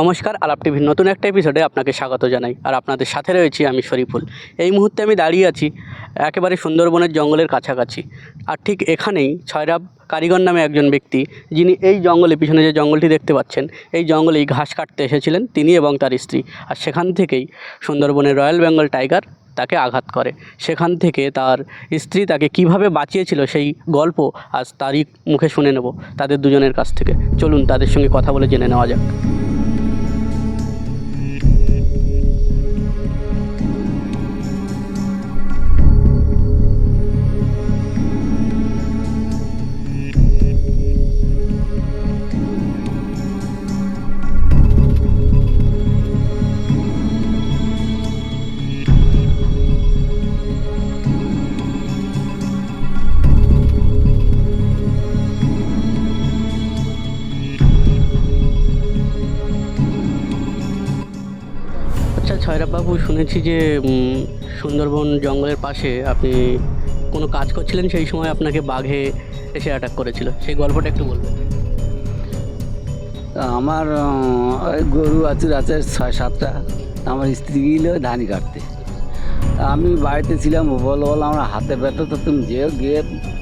নমস্কার, আলাপ টিভির নতুন একটা এপিসোডে আপনাকে স্বাগত জানাই। আর আপনাদের সাথে রয়েছি আমি শরীফুল। এই মুহূর্তে আমি দাঁড়িয়ে আছি একেবারে সুন্দরবনের জঙ্গলের কাছাকাছি। আর ঠিক এখানেই ছয়রাব কারিগর নামে একজন ব্যক্তি, যিনি এই জঙ্গলে পিছনে যে জঙ্গলটি দেখতে পাচ্ছেন, এই জঙ্গলেই ঘাস কাটতে এসেছিলেন, তিনি এবং তার স্ত্রী। আর সেখান থেকেই সুন্দরবনের রয়্যাল বেঙ্গল টাইগার তাকে আঘাত করে। সেখান থেকে তার স্ত্রী তাকে কীভাবে বাঁচিয়েছিল সেই গল্প আজ তারই মুখে শুনে নেব তাদের দুজনের কাছ থেকে। চলুন তাদের সঙ্গে কথা বলে জেনে নেওয়া যাক। ছয়রাবাবু শুনেছি যে সুন্দরবন জঙ্গলের পাশে আপনি কোনো কাজ করছিলেন? সেই সময় আপনাকে বাঘে এসে অ্যাটাক করেছিল। সেই গল্পটা একটু বলবেন। আমার গরু আছে আছে ছয় সাতটা, আমার স্ত্রী গিয়েছিল ধানি কাটতে। আমি বাড়িতে ছিলাম, বল বলো আমার হাতে ব্যথা, তো তুমি যেও গিয়ে,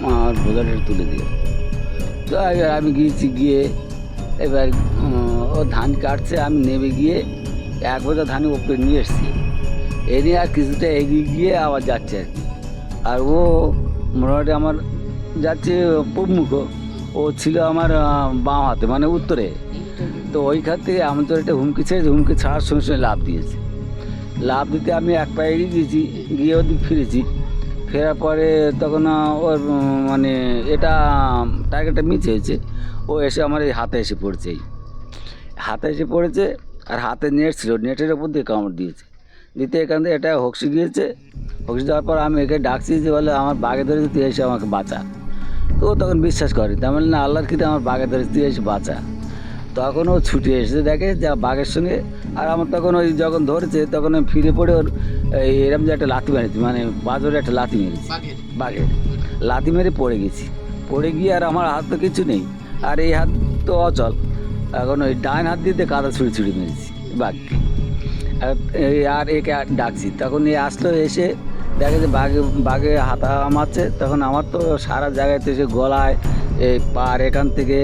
আমার বোঝাটা তুলে দিও। তো আমি গিয়েছি গিয়ে, এবার ও ধান কাটছে, আমি নেমে গিয়ে এক বোঝা ধান ওপরে নিয়ে এসেছি। এ নিয়ে আর কিছুটা এগিয়ে গিয়ে আবার যাচ্ছে। আর কি আর ও মোটামুটি আমার যাচ্ছে পূর্বমুখ ও ছিল আমার বাম হাতে মানে উত্তরে। তো ওইখান থেকে আমি তো একটা হুমকি ছেড়েছি হুমকি ছাড়ার সঙ্গে সঙ্গে লাভ দিয়েছে। লাভ দিতে আমি এক পায়ে এগিয়ে গিয়েছি, গিয়ে ওদিক ফিরেছি। ফেরার পরে তখন ওর মানে এটা টাইগারটা মিস হয়েছে। ও এসে আমার এই হাতে এসে পড়ছে। হাতে এসে পড়েছে আর হাতে নেট ছিল নেটের ওপর দিয়ে কামড় দিয়েছে। দিতে এখান থেকে এটা হকসি গিয়েছে। হকসি দেওয়ার পর আমি একে ডাকছি যে বলে আমার বাঘে ধরে তুই এসে আমাকে বাঁচা। তো ও তখন বিশ্বাস করে তার মানে না আল্লাহর খিদে আমার বাঘে ধরে তুই এসে বাঁচা। তখন ও ছুটে এসে দেখে যে বাঘের সঙ্গে আর আমার তখন ওই যখন ধরেছে তখন আমি ফিরে পড়ে ওর এই এরম যে একটা লাথি মেরেছি মানে বাজরে একটা লাথি মেরেছি। বাঘের। লাথি মেরে পড়ে গেছি। পড়ে গিয়ে আর আমার হাত তো কিছু নেই। আর এই হাত তো অচল। এখন ওই ডান হাত দিতে কাদা ছুড়ি ছুড়ি মেরেছি বাঘকে আর একে ডাকছি। তখন এ আসলো, এসে দেখে যে বাঘে বাঘে হাতা মারছে তখন আমার তো সারা জায়গায় তো সে গলায় এই পার এখান থেকে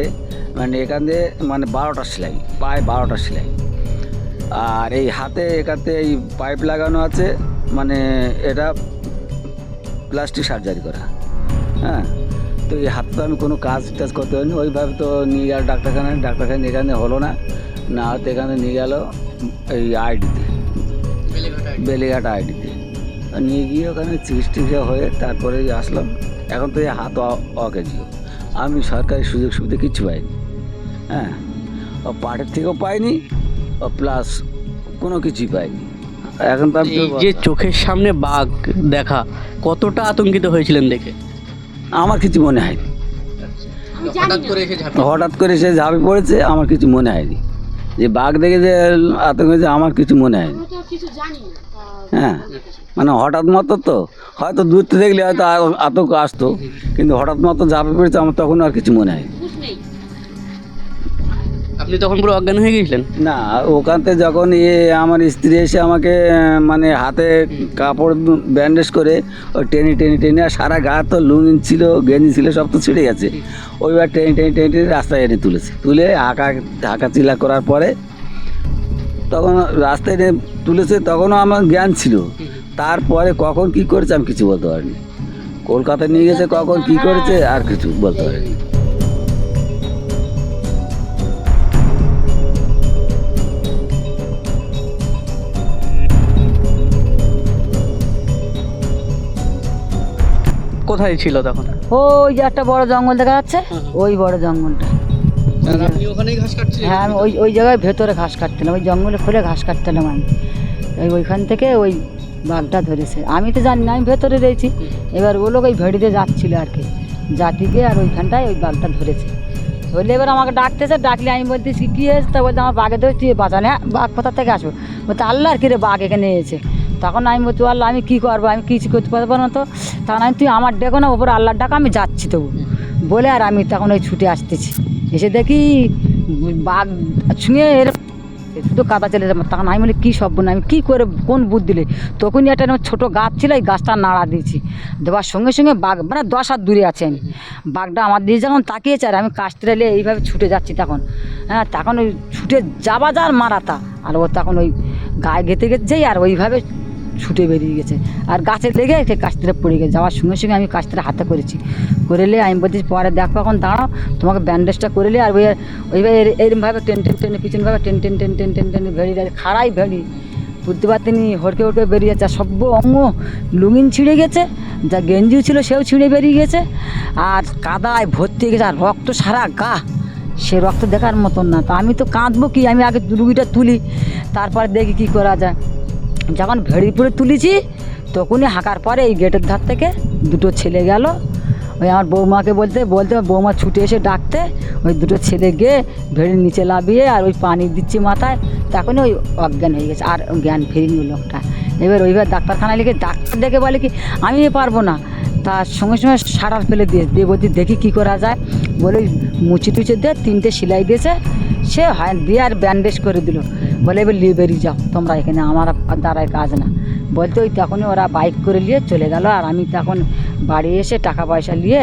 মানে এখান দিয়ে মানে বারোটা সেলাই, পায়ে বারোটা সেলাই। আর এই হাতে এখানতে এই পাইপ লাগানো আছে মানে এটা প্লাস্টিক সার্জারি করা। হ্যাঁ? তো এই হাত তো আমি কোনো কাজ টাজ করতে পারিনি, ওইভাবে তো নিয়ে গেল ডাক্তারখানায় ডাক্তারখানায় এখানে হলো না। না হয়তো এখানে নিয়ে গেল এই আইডিতে বেলেঘাট আইডিতে নিয়ে গিয়ে ওখানে চিকিৎসা হয়ে তারপরে আসলাম, এখন তো এই হাত অকেজিও আমি সরকারি সুযোগ সুবিধা কিচ্ছু পাইনি। হ্যাঁ ও পাটের থেকেও পাইনি, ও প্লাস কোনো কিছুই পাইনি। এখন তো যে চোখের সামনে বাঘ দেখা, কতটা আতঙ্কিত হয়েছিলেন দেখে? আমার কিছু মনে হয়নি। হঠাৎ করে এসে ঝাঁপিয়ে হঠাৎ করে সে ঝাঁপে পড়েছে আমার কিছু মনে হয়নি। যে বাঘ দেখে যে আতঙ্ক হয়েছে আমার কিছু মনে হয়নি। হ্যাঁ মানে হঠাৎ মতো তো হয়তো দূর থেকে দেখলে হয়তো আতঙ্ক আসতো কিন্তু হঠাৎ মতো ঝাঁপে পড়েছে আমার তখন আর কিছু মনে হয়নি। আপনি তখন পুরো অজ্ঞান হয়ে গিয়েছিলেন? না, ওখান থেকে যখন ইয়ে আমার স্ত্রী এসে আমাকে মানে হাতে কাপড় ব্যান্ডেজ করে, ওই টেনে টেনে টেনে, আর সারা গা তো লুঙ্গি ছিল, গেঞ্জি ছিল, সব তো ছিঁড়ে গেছে। ওইবার টেনে টেনে টেনে টেনে রাস্তায় এনে তুলেছে। তুলে হাঁকা হাঁকা চিলা করার পরে তখন রাস্তায় এনে তুলেছে, তখনও আমার জ্ঞান ছিল। তারপরে কখন কি করেছে আমি কিছু বলতে পারিনি। কলকাতায় নিয়ে গেছে, কখন কি করেছে, আর কিছু বলতে পারিনি। কোথায় ছিল তখন? ওই যে একটা বড় জঙ্গল দেখা যাচ্ছে ওই বড় জঙ্গলটা। আপনি ওখানেই ঘাস কাটছিলেন? হ্যাঁ আমি ওই ওই জায়গায় ভেতরে ঘাস কাটছিলাম ওই জঙ্গলে খুলে ঘাস কাটছিলাম আমি। ওই ওইখান থেকে ওই বাঘটা ধরেছে। আমি তো জানি না আমি ভেতরে রয়েছি। এবার ও লোক ওই ভেড়িতে যাচ্ছিল আর কি। জাতিকে আর ওইখানটায় ওই বাঘটা ধরেছে। ধরলে এবার আমাকে ডাকতেছে ডাকলে আমি বলতেছি কী হয়েছে? তা বলতে আমার বাঘে ধরে তুই বাঁচান হ্যাঁ বাঘ কোথা থেকে আসব? বলতে আল্লাহ আর কি রে বাঘ এখানে এসেছে তখন আমি বলছি, আল্লাহ, আমি কী করব? আমি কিছু করতে পারব না তো। তখন আমি, তুই আমার ডেকো না ওপর আল্লাহর ডাকা আমি যাচ্ছি তবু। বলে আর আমি তখন ওই ছুটে আসতেছি। এসে দেখি বাঘ ছুঁয়ে এরকম শুধু কাদা চলে যাবে তখন আমি বলি, কী সব আমি কী করে, কোন বুদ্ধ দিলে তখনই একটা ছোটো গাছ ছিল, এই গাছটা নাড়া দিয়েছি। দেওয়ার সঙ্গে সঙ্গে বাঘ মানে দশ হাত দূরে আছে। আমি বাঘটা আমার দিকে যখন তাকিয়েছে আর আমি কাস্তে নিয়ে এইভাবে ছুটে যাচ্ছি তখন। হ্যাঁ তখন ওই ছুটে যাবা যার মারাতা। আর ও তখন ওই গায়ে গেতে গেছেই আর ওইভাবে ছুটে বেরিয়ে গেছে। আর গাছে লেগে সে কাস্তিটা পড়ে গেছে। যাওয়ার সঙ্গে সঙ্গে আমি কাস্তিটা হাতে করেছি। করে নিয়ে আমি বলছি, পরে দেখো এখন, দাঁড়াও, তোমাকে ব্যান্ডেজটা করে নিয়ে আর ওই ওইভাবে এরমভাবে টেন টেন, টেনে, পিছনভাবে টেন টেন টেন টেন টেন, টেনে, ভেড়ি যাচ্ছে খাড়াই ভেড়ি। বুঝতে পারতেনি, হড়কে হড়কে বেরিয়ে যাচ্ছে। আর সব অঙ্গ লুঙ্গিন ছিঁড়ে গেছে, যা গেঞ্জিও ছিল, সেও ছিঁড়ে বেরিয়ে গেছে। আর কাদায় ভর্তি হয়ে গেছে, আর রক্ত সারা গা। সে রক্ত দেখার মতন না। তা আমি তো কাঁদবো কি? আমি আগে রুগীটা তুলি, তারপরে দেখি কি করা যায়। যখন ভেড়িপুরে তুলেছি, তখনই হাঁকার পরে এই গেটের ধার থেকে দুটো ছেলে গেল। ওই আমার বৌমাকে বলতে বলতে বৌমা ছুটে এসে ডাকতে, ওই দুটো ছেলে গিয়ে ভেড়ির নিচে লাভিয়ে আর ওই পানি দিচ্ছি মাথায়। তখনই ওই অজ্ঞান হয়ে গেছে, আর জ্ঞান ফেরিনি লোকটা। এবার ওইবার ডাক্তারখানায় লিখে ডাক্তার দেখে বলে কি, আমি পারব না। তার সঙ্গে সঙ্গে সারার ফেলে দিয়ে দিয়ে বলছি, দেখি কী করা যায়। বলে মুচি টুচি দিয়ে তিনটে সেলাই দিয়েছে, সে হয়, দিয়ে আর ব্যান্ডেজ করে দিল। বলে এবার নিয়ে বেরিয়ে যাও তোমরা এখানে আমার দ্বারায় কাজ না। বলতে ওই তখনই ওরা বাইক করে নিয়ে চলে গেল আর আমি তখন বাড়ি এসে টাকা পয়সা নিয়ে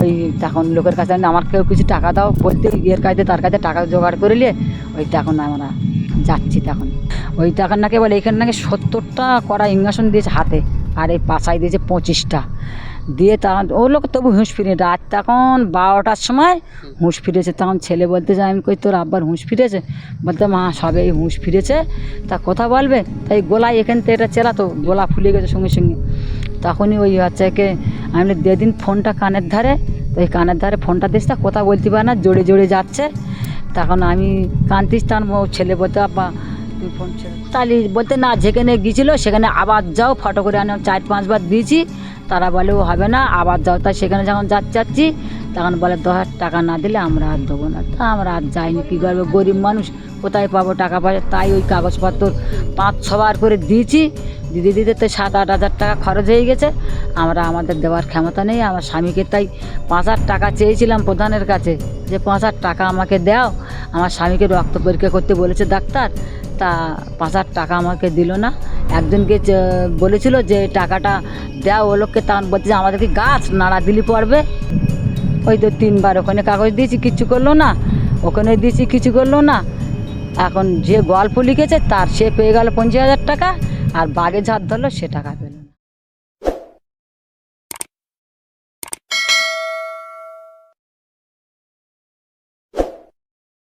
ওই তখন লোকের কাছে আমি, আমার কেউ কিছু টাকা দাও বলতে এর কাছে তার কাছে টাকা জোগাড় করে নিয়ে ওই তখন আমরা যাচ্ছি তখন। ওই তখন নাকি বলে এখানে নাকি সত্তরটা করা ইঞ্জেকশন দিয়েছে হাতে আর এই পাশায় দিয়েছে পঁচিশটা। দিয়ে তখন, ও লোক তবু হুঁশ ফিরে, রাত তখন বারোটার সময় হুঁশ ফিরেছে। তখন ছেলে বলতে যায়, আমি কই, তোর আব্বার হুঁশ ফিরেছে? বলতে, মা, সবে এই হুঁশ ফিরেছে। তা কথা বলবে, তাই গোলায় এখান থেকে এটা চেলাতো গোলা ফুলে গেছে সঙ্গে সঙ্গে। তখনই ওই হচ্ছে কি, আমি দিন ফোনটা কানের ধারে। তো ওই কানের ধারে ফোনটা দিস, তা কথা বলতে পারে না, জোরে জোরে যাচ্ছে। তখন আমি কান্তিস ও ছেলে বলতে, আব্বা, তুই ফোন ছেড়ে তাহলে বলতে না, যেখানে গিয়েছিল, সেখানে আবার যাও, ফটো করে আনে, চার পাঁচবার দিয়েছি। তারা বলে, ও হবে না। আবার যাও তাই সেখানে যখন যাচ্ছি যাচ্ছি, তখন বলে, দশ হাজার টাকা না দিলে আমরা আর দেবো না। তা আমরা আর যাইনি। কী করব? গরিব মানুষ, কোথায় পাবো টাকা পয়সা? তাই ওই কাগজপত্র পাঁচ ছবার করে দিয়েছি। দিদি দিতে তো সাত, আট হাজার টাকা খরচ হয়ে গেছে। আমরা আমাদের দেওয়ার ক্ষমতা নেই। আমার স্বামীকে তাই পাঁচ হাজার টাকা চেয়েছিলাম প্রধানের কাছে যে, পাঁচ হাজার টাকা আমাকে দাও। আমার স্বামীকে রক্ত পরীক্ষা করতে বলেছে ডাক্তার। তা পাঁচ হাজার টাকা আমাকে দিল না। একজনকে বলেছিল যে টাকাটা দেওয়া ও লোককে তখন বলছে আমাদেরকে গাছ নাড়া দিলি পড়বে? ওই তো তিনবার ওখানে কাগজ দিয়েছি, কিছু করল না। ওখানে দিয়েছি, কিছু করল না। এখন যে গল্প লিখেছে তার সে পেয়ে গেল পঞ্চাশ হাজার টাকা, আর বাগে ঝাড় ধরলো সে টাকা পেল।